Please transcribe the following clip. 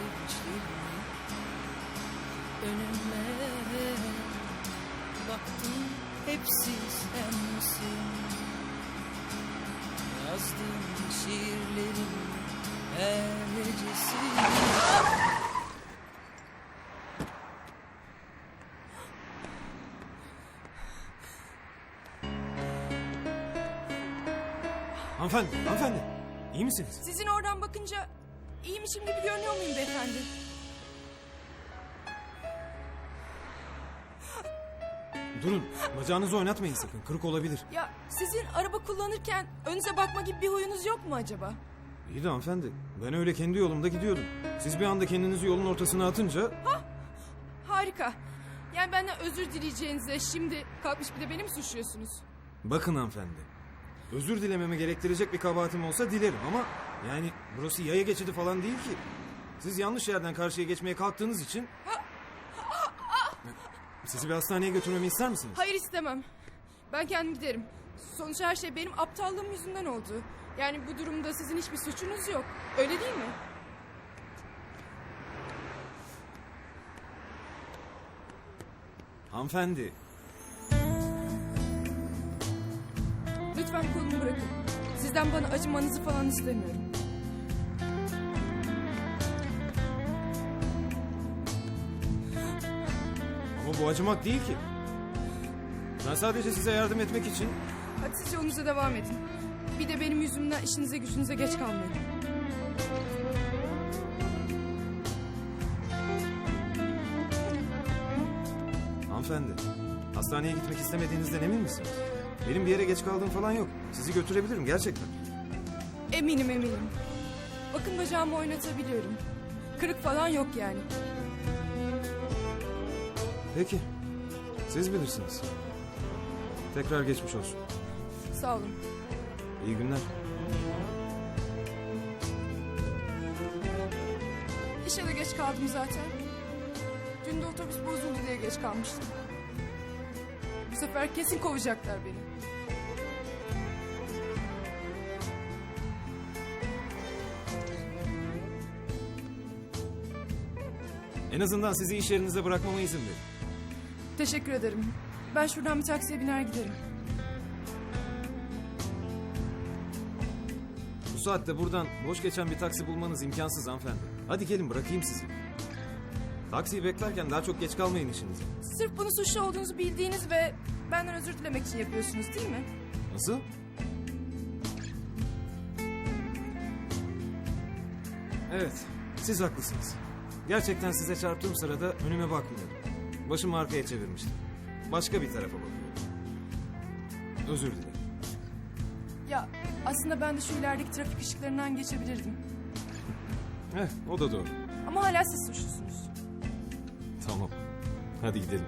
sevinçlerimi Önüme baktım hepsi sensin Yazdığım şiirlerim her gecesi Hanımefendi, hanımefendi. İyi misiniz? Sizin oradan bakınca iyiymişim gibi görünüyor muyum beyefendi? Durun. Bacağınızı oynatmayın sakın. Kırık olabilir. Ya sizin araba kullanırken önünüze bakma gibi bir huyunuz yok mu acaba? İyi de hanımefendi. Ben öyle kendi yolumda gidiyordum. Siz bir anda kendinizi yolun ortasına atınca... Harika. Yani benden özür dileyeceğinize şimdi kalkmış bir de beni mi suçluyorsunuz? Bakın hanımefendi. Özür dilememi gerektirecek bir kabahatim olsa dilerim ama... Yani burası yaya geçidi falan değil ki. Siz yanlış yerden karşıya geçmeye kalktığınız için... Sizi bir hastaneye götürmemi ister misiniz? Hayır istemem. Ben kendim giderim. Sonuç her şey benim aptallığım yüzünden oldu. Yani bu durumda sizin hiçbir suçunuz yok. Öyle değil mi? Hanımefendi. Lütfen kolumu bırakın. Sizden bana acımanızı falan istemiyorum. Bu acımak değil ki. Ben sadece size yardım etmek için... Hadi siz yolunuza devam edin. Bir de benim yüzümden işinize gücünüze geç kalmayın. Hanımefendi, hastaneye gitmek istemediğinizden emin misiniz? Benim bir yere geç kaldığım falan yok. Sizi götürebilirim gerçekten. Eminim eminim. Bakın bacağımı oynatabiliyorum. Kırık falan yok yani. Peki, siz bilirsiniz. Tekrar geçmiş olsun. Sağ olun. İyi günler. İşe de geç kaldım zaten. Dün de otobüs bozuldu diye geç kalmıştım. Bu sefer kesin kovacaklar beni. En azından sizi iş yerinize bırakmama izin verin. Teşekkür ederim. Ben şuradan bir taksiye biner giderim. Bu saatte buradan boş geçen bir taksi bulmanız imkansız hanımefendi. Hadi gelin bırakayım sizi. Taksiyi beklerken daha çok geç kalmayın işinize. Sırf bunu suçlu olduğunuzu bildiğiniz ve benden özür dilemek için yapıyorsunuz değil mi? Nasıl? Evet, siz haklısınız. Gerçekten size çarptığım sırada önüme bakmıyordum. Başımı arkaya çevirmiştim. Başka bir tarafa bakıyordum. Özür dilerim. Ya aslında ben de şu ilerideki trafik ışıklarından geçebilirdim. Heh, o da doğru. Ama hala siz suçlusunuz. Tamam. Hadi gidelim.